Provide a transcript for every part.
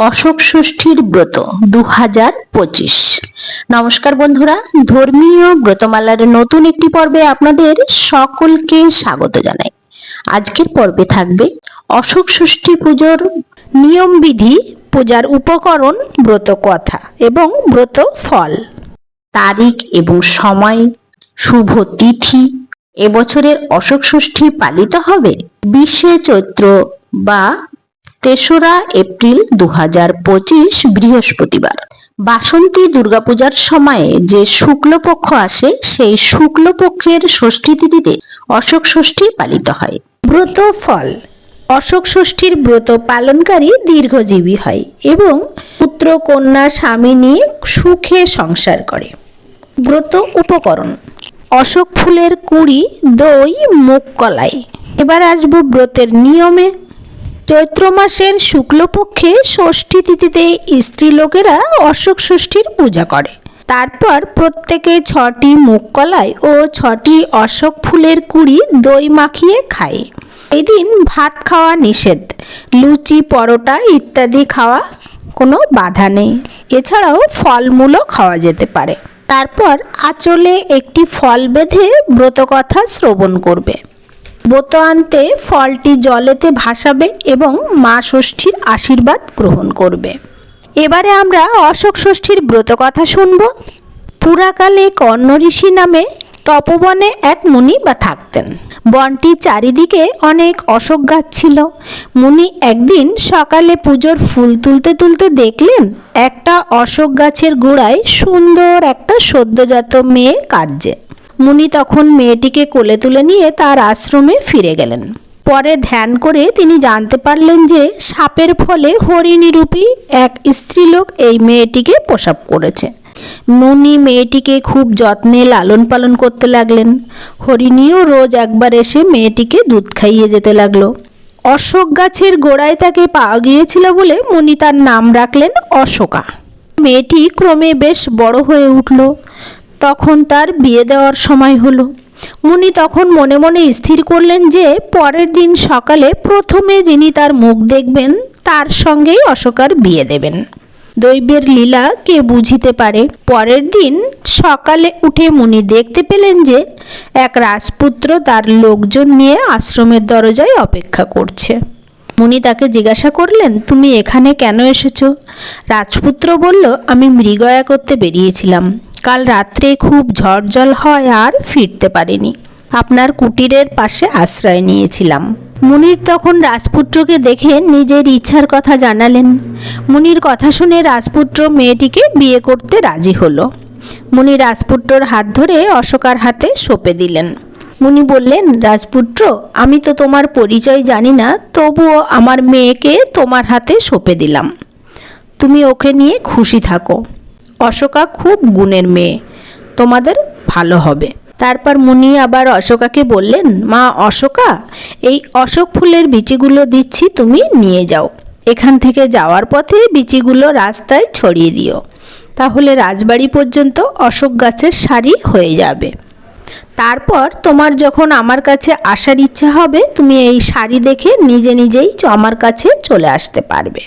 অশোক ষষ্ঠীর ব্রত দু হাজার পঁচিশ। নমস্কার বন্ধুরা, ধর্মীয় ব্রতমালার নতুন একটি পর্বে আপনাদের সকলকে স্বাগত জানাই। আজকের পর্বে থাকবে অশোক ষষ্ঠী পুজোর নিয়মবিধি, পূজার উপকরণ, ব্রত কথা এবং ব্রত ফল। তারিখ এবং সময়, শুভ তিথি, এবছরের অশোক ষষ্ঠী পালিত হবে বিশে চৈত্র বা তেসরা এপ্রিল দু পঁচিশ বৃহস্পতিবার। বাসন্তী দুর্গাপূজার সময়ে যে শুক্লপক্ষ আসে, সেই শুক্লপক্ষের ষষ্ঠী তিথিতে অশোক ষষ্ঠী পালিত হয়। ব্রত ফল। অশোক ষষ্ঠীর ব্রত পালনকারী দীর্ঘজীবী হয় এবং পুত্র, কন্যা, স্বামী নিয়ে সুখে সংসার করে। ব্রত উপকরণ। অশোক ফুলের কুড়ি, দই, মুগ কলাই। এবার আসব ব্রতের নিয়মে। চৈত্র মাসের শুক্লপক্ষে ষষ্ঠী তিথিতে স্ত্রীলোকেরা অশোক ষষ্ঠীর পূজা করে। তারপর প্রত্যেকে ছটি মুগ কলাই ও ছটি অশোক ফুলের কুড়ি দই মাখিয়ে খায়। এই দিন ভাত খাওয়া নিষেধ, লুচি, পরোটা ইত্যাদি খাওয়া কোনো বাধা নেই। এছাড়াও ফলমূলও খাওয়া যেতে পারে। তারপর আঁচলে একটি ফল বেঁধে ব্রতকথা শ্রবণ করবে। ব্রত আনতে ফলটি জলেতে ভাসাবে এবং মা ষষ্ঠীর আশীর্বাদ গ্রহণ করবে। এবারে আমরা অশোক ষষ্ঠীর ব্রত কথা শুনব। পুরাকালে কর্ণ ঋষি নামে তপবনে এক মুনি বা থাকতেন। বনটির চারিদিকে অনেক অশোক গাছ ছিল। মুনি একদিন সকালে পুজোর ফুল তুলতে তুলতে দেখলেন, একটা অশোক গাছের গোড়ায় সুন্দর একটা সদ্যজাত মেয়ে কাঁদছে। মুনি তখন মেয়েটিকে কোলে তুলে নিয়ে তার আশ্রমে ফিরে গেলেন। পরে ধ্যান করে তিনি জানতে পারলেন যে সাপের ফলে হরিণীরূপী এক স্ত্রীলোক এই মেয়েটিকে প্রসাব করেছে। মুনি মেয়েটিকে খুব যত্নে লালন পালন করতে লাগলেন। হরিণীও রোজ একবার এসে মেয়েটিকে দুধ খাইয়ে যেতে লাগল। অশোক গাছের গোড়ায় তাকে পাওয়া গিয়েছিল বলে মুনি তার নাম রাখলেন অশোকা। মেয়েটি ক্রমে বেশ বড় হয়ে উঠল। তখন তার বিয়ে দেওয়ার সময় হলো। মুনি তখন মনে মনে স্থির করলেন যে, পরের দিন সকালে প্রথমে যিনি তার মুখ দেখবেন, তার সঙ্গেই অশোকার বিয়ে দেবেন। দৈবের লীলা কে বুঝিতে পারে? পরের দিন সকালে উঠে মুনি দেখতে পেলেন যে, এক রাজপুত্র তার লোকজন নিয়ে আশ্রমের দরজায় অপেক্ষা করছে। মুনি তাকে জিজ্ঞাসা করলেন, তুমি এখানে কেন এসেছ? রাজপুত্র বলল, আমি মৃগয়া করতে বেরিয়েছিলাম। কাল রাত্রে খুব ঝড় জল হয় আর ফিরতে পারিনি। আপনার কুটিরের পাশে আশ্রয় নিয়েছিলাম। মুনির তখন রাজপুত্রকে দেখে নিজের ইচ্ছার কথা জানালেন। মুনির কথা শুনে রাজপুত্র মেয়েটিকে বিয়ে করতে রাজি হলো। মুনি রাজপুত্রর হাত ধরে অশোকার হাতে সঁপে দিলেন। মুনি বললেন, রাজপুত্র, আমি তো তোমার পরিচয় জানি না, তবুও আমার মেয়েকে তোমার হাতে সঁপে দিলাম। তুমি ওকে নিয়ে খুশি থাকো। অশোকা খুব গুণের মেয়ে। তোমাদের ভালো হবে। তারপর মুনি আবার অশোকাকে বললেন, মা অশোকা, এই অশোক ফুলের বিচিগুলো দিচ্ছি তুমি নিয়ে যাও। এখান থেকে যাওয়ার পথে বিচিগুলো রাস্তায় ছড়িয়ে দিও। তাহলে রাজবাড়ি পর্যন্ত অশোক গাছের সারি হয়ে যাবে। তারপর তোমার যখন আমার কাছে আসার ইচ্ছা হবে, তুমি এই শাড়ি দেখে নিজে নিজেই আমার কাছে চলে আসতে পারবে।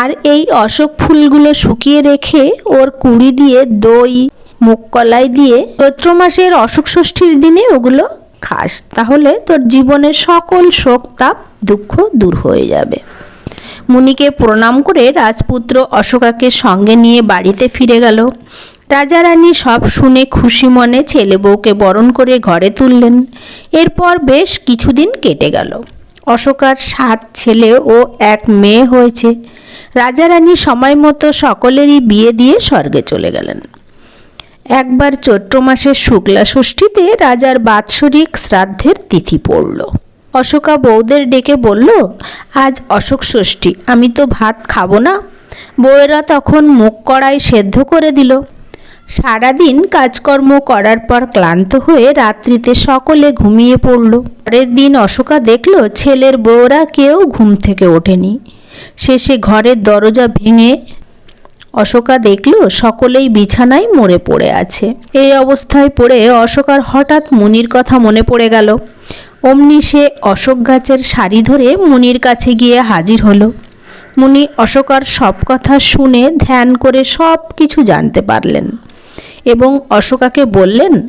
আর এই অশোক ফুলগুলো শুকিয়ে রেখে ওর কুড়ি দিয়ে দই, মুগ কলাই দিয়ে চৈত্র মাসের অশোক ষষ্ঠীর দিনে ওগুলো খাস। তাহলে তোর জীবনের সকল শোক, তাপ, দুঃখ দূর হয়ে যাবে। মুনিকে প্রণাম করে রাজপুত্র অশোকাকে সঙ্গে নিয়ে বাড়িতে ফিরে গেল। রাজা রানী সব শুনে খুশি মনে ছেলে বউকে বরণ করে ঘরে তুললেন। এরপর বেশ কিছুদিন কেটে গেল। অশোকার সাত ছেলে ও এক মেয়ে হয়েছে। রাজা রানী সময় মতো সকলেরই বিয়ে দিয়ে স্বর্গে চলে গেলেন। একবার চৈত্র মাসের শুক্লা ষষ্ঠীতে রাজার বাৎসরিক শ্রাদ্ধের তিথি পড়ল। অশোকা বউদের ডেকে বলল, আজ অশোক ষষ্ঠী, আমি তো ভাত খাব না। বউয়েরা তখন মুখ কড়াই সেদ্ধ করে দিল। সারাদিন কাজকর্ম করার পর ক্লান্ত হয়ে রাত্রিতে সকলে ঘুমিয়ে পড়ল। পরের দিন অশোকা দেখল ছেলের বউরা কেউ ঘুম থেকে ওঠেনি। শেষে ঘরের দরজা ভেঙে অশোকা দেখল সকলেই বিছানায় মরে পড়ে আছে। এই অবস্থায় পড়ে অশোকার হঠাৎ মুনির কথা মনে পড়ে গেল। অমনি সে অশোক গাছের সারি ধরে মুনির কাছে গিয়ে হাজির হলো। মুনি অশোকার সব কথা শুনে ধ্যান করে সব কিছু জানতে পারলেন। এবং অশোকাকে বললেন,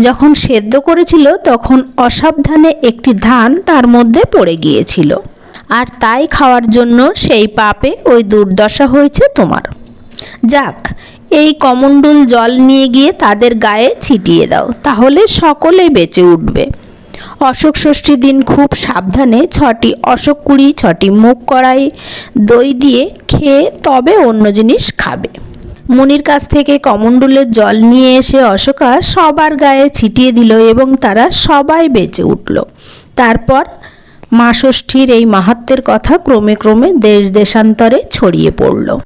যখন সেদ্ধ করেছিল তখন অসাবধানে একটি ধান তার মধ্যে পড়ে গিয়েছিল। আর তাই খাওয়ার জন্য সেই পাপে ওই দুর্দশা হয়েছে তোমার। যাক, এই কমণ্ডুল জল নিয়ে গিয়ে তাদের গায়ে ছিটিয়ে দাও, তাহলে সকলে বেঁচে উঠবে অশোক ষষ্ঠী দিন খুব সাবধানে ছটি অশোক কুড়ি, ছটি মুখ কড়াই, দই দিয়ে খেয়ে তবে অন্য জিনিস খাবে। মুনির কাছ থেকে কমণ্ডুলের জল নিয়ে এসে অশোকা সবার গায়ে ছিটিয়ে দিল এবং তারা সবাই বেঁচে উঠল। তারপর মাষষ্ঠীর এই মাহাত্মের কথা ক্রমে ক্রমে দেশ দেশান্তরে ছড়িয়ে পড়ল।